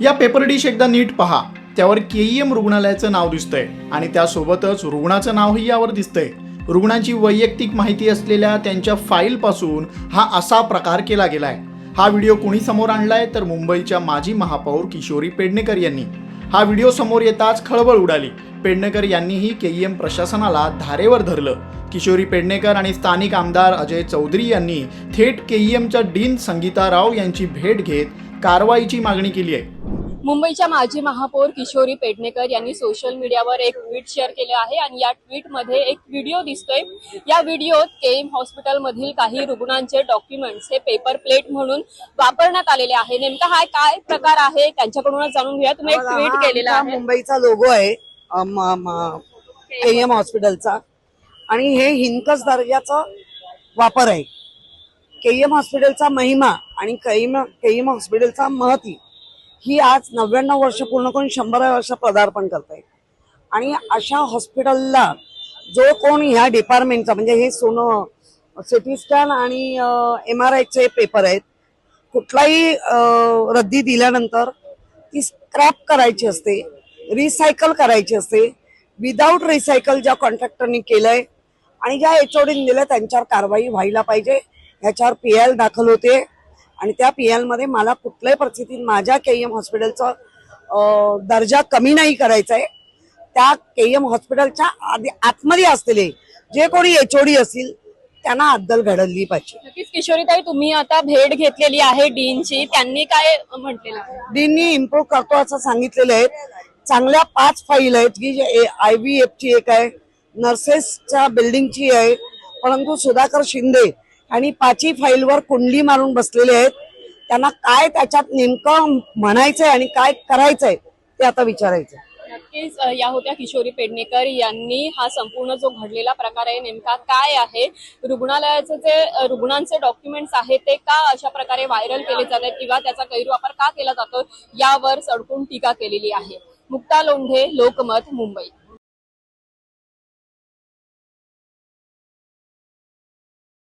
या paper dish एकदा नीट पहा. त्यावर केईएम रुग्णालयाचं नाव दिसतंय आणि त्यासोबतच रुग्णाचं नावही यावर दिसतंय. रुग्णांची वैयक्तिक माहिती असलेल्या त्यांच्या फाईलपासून हा असा प्रकार केला गेलाय. हा व्हिडिओ कोणी समोर आणलाय तर मुंबईच्या माजी महापौर किशोरी पेडणेकर यांनी. हा व्हिडिओ समोर येताच खळबळ उडाली. पेडणेकर यांनीही केईएम प्रशासनाला धारेवर धरलं. किशोरी पेडणेकर आणि स्थानिक आमदार अजय चौधरी यांनी थेट केईएमच्या डीन संगीता राव यांची भेट घेत कारवाईची मागणी केली आहे. मुंबईच्या माजी महापौर किशोरी पेडणेकर यांनी सोशल मीडियावर एक ट्विट शेअर केले आहे आणि या ट्विटमध्ये एक व्हिडिओ दिसतोय. या व्हिडिओत केईम हॉस्पिटलमधील काही रुग्णांचे डॉक्युमेंट्स हे पेपर प्लेट म्हणून वापरण्यात आलेले आहे. नेमका हा काय प्रकार आहे? त्यांच्याकडूनच जाणून घेऊया. तुम्ही एक ट्विट केलेला आहे. मुंबईचा लोगो आहे. केएम हॉस्पिटलचा आणि हे हिनकस दर्जाचा वापर आहे. केएम हॉस्पिटलचा महिमा आणि केईम केईम हॉस्पिटलचा महती. ही आज नव्याण्णव वर्ष पूर्ण करून शंभराव्या वर्ष पदार्पण करत आहे आणि अशा हॉस्पिटलला जो कोण ह्या डिपार्टमेंटचा म्हणजे हे सोनं सिटी स्कॅन आणि एम आर आयचे पेपर आहेत कुठलाही रद्दी दिल्यानंतर ती स्क्रॅप करायची असते रिसायकल करायची असते विदाऊट रिसायकल ज्या कॉन्ट्रॅक्टरनी केलंय आणि ज्या एचओडीने दिलं त्यांच्यावर कारवाई व्हायला पाहिजे ह्याच्यावर पी एल दाखल होते. आणि त्या पी एलमध्ये मला कुठल्याही परिस्थितीत माझ्या के एम हॉस्पिटलचा दर्जा कमी नाही करायचा आहे त्या के एम हॉस्पिटलच्या आधी आतमध्ये असलेले जे कोणी एचओडी असतील त्यांना अद्दल घडवली पाहिजे. नक्कीच किशोरीताई तुम्ही आता भेट घेतलेली आहे डीनची. त्यांनी काय म्हटलेलं? आहे? डीननी इम्प्रूव्ह करतो असं सांगितलेलं आहे. चांगल्या पाच फाईल आहेत की आय व्ही एफ ची एक आहे नर्सेसच्या बिल्डिंगची आहे परंतु सुधाकर शिंदे आणि पाची फाईलवर कुंडली मारून बसलेले आहेत. त्यांना काय त्याच्यात नेमकं म्हणायचंय आणि काय करायचंय ते आता विचारायचं नक्कीच या होत्या किशोरी पेडणेकर यांनी हा संपूर्ण जो घडलेला प्रकार आहे नेमका काय आहे? रुग्णालयाचे जे रुग्णांचे डॉक्युमेंट्स आहेत ते का अशा प्रकारे व्हायरल केले जात आहेत किंवा त्याचा गैरवापर का केला जातो यावर सडकून टीका केलेली आहे. मुक्ता लोंढे लोकमत मुंबई.